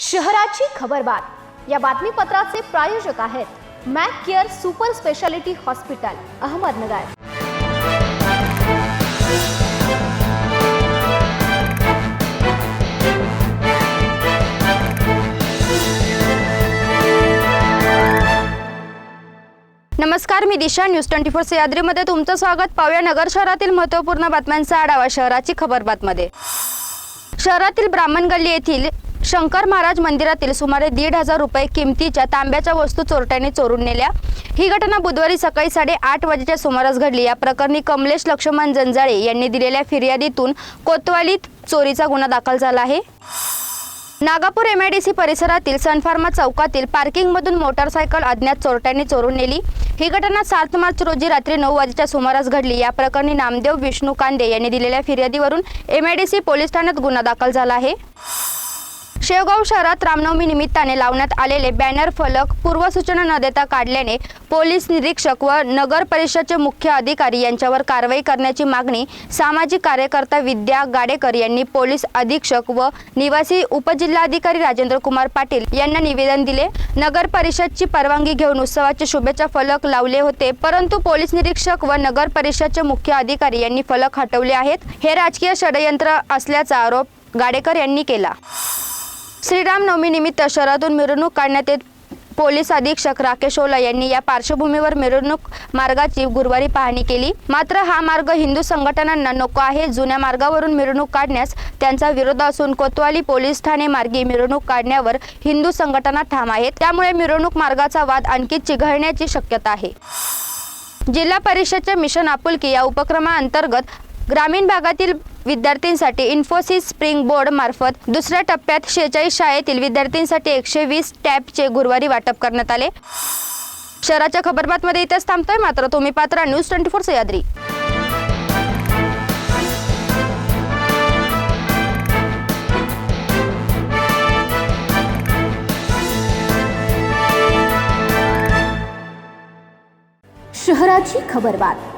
शहराची खबरबात या बातमीपत्राचे प्रायोजक आहेत Mac care super speciality hospital Ahmednagar. नमस्कार मी दिशा. न्यूज ट्वेंटी फोर सह्याद्रीमध्ये तुमचं स्वागत. पाहूया नगर शहरातील महत्त्वपूर्ण बातम्यांचा आढावा शहराची खबरबातमध्ये शहरातील ब्राह्मण गल्ली येथील शंकर महाराज मंदिरातील सुमारे दीड हजार रुपये किमतीच्या तांब्याच्या वस्तू चोरट्यांनी चोरून नेल्या. ही घटना बुधवारी सकाळी साडेआठ वाजेच्या सुमारास घडली. या प्रकरणी कमलेश लक्ष्मण जंजाळे यांनी दिलेल्या फिर्यादीतून कोतवालीत चोरीचा गुन्हा दाखल झाला आहे. नागापूर एमआयडीसी परिसरातील सनफार्मा चौकातील पार्किंगमधून मोटारसायकल अज्ञात चोरट्यांनी चोरून नेली. ही घटना सात मार्च रोजी रात्री नऊ वाजेच्या सुमारास घडली. या प्रकरणी नामदेव विष्णू कांदे यांनी दिलेल्या फिर्यादीवरून एमआयडीसी पोलीस ठाण्यात गुन्हा दाखल झाला आहे. शेवगाव शहरात रामनवमी निमित्ताने लावण्यात आलेले बॅनर फलक पूर्वसूचना न देता काढल्याने पोलीस निरीक्षक व नगर परिषदचे मुख्य अधिकारी यांच्यावर कारवाई करण्याची मागणी सामाजिक कार्यकर्ता विद्या गाडेकर यांनी पोलीस अधीक्षक व निवासी उपजिल्हाधिकारी राजेंद्र कुमार पाटील यांना निवेदन दिले. नगर परिषदची परवानगी घेऊन उत्सवाचे शुभेच्छा फलक लावले होते परंतु पोलीस निरीक्षक व नगर परिषदचे मुख्य अधिकारी यांनी फलक हटवले आहेत. हे राजकीय षडयंत्र असल्याचा आरोप गाडेकर यांनी केला. श्रीरामनवमीनिमित्त शहरातून मिरवणूक काढण्यात येत. पोलीस अधीक्षक राकेश ओला यांनी या पार्श्वभूमीवर मिरवणूक मार्गाची गुरुवारी पाहणी केली. मात्र हा मार्ग हिंदू संघटनांना नको आहे. जुन्या मार्गावरून मिरवणूक काढण्यास त्यांचा विरोध असून कोतवाली पोलीस ठाणे मार्गी मिरवणूक काढण्यावर हिंदू संघटना ठाम आहेत. त्यामुळे मिरवणूक मार्गाचा वाद आणखी चिघळण्याची शक्यता आहे. जिल्हा परिषदच्या मिशन आपुलकी या उपक्रमाअंतर्गत ग्रामीण भागातील विद्यार्थ्यांसाठी इन्फोसिस स्प्रिंग बोर्ड मार्फत दुसऱ्या टप्प्यात शेहेचाळीस शाळेतील विद्यार्थ्यांसाठी एकशे वीस टॅबचे गुरुवारी वाटप करण्यात आले. शहराच्या खबरबातमध्ये इथेच थांबतोय. मात्र तुम्ही पात्र न्यूज ट्वेंटी फोर सह्याद्री. शहराची खबरबात.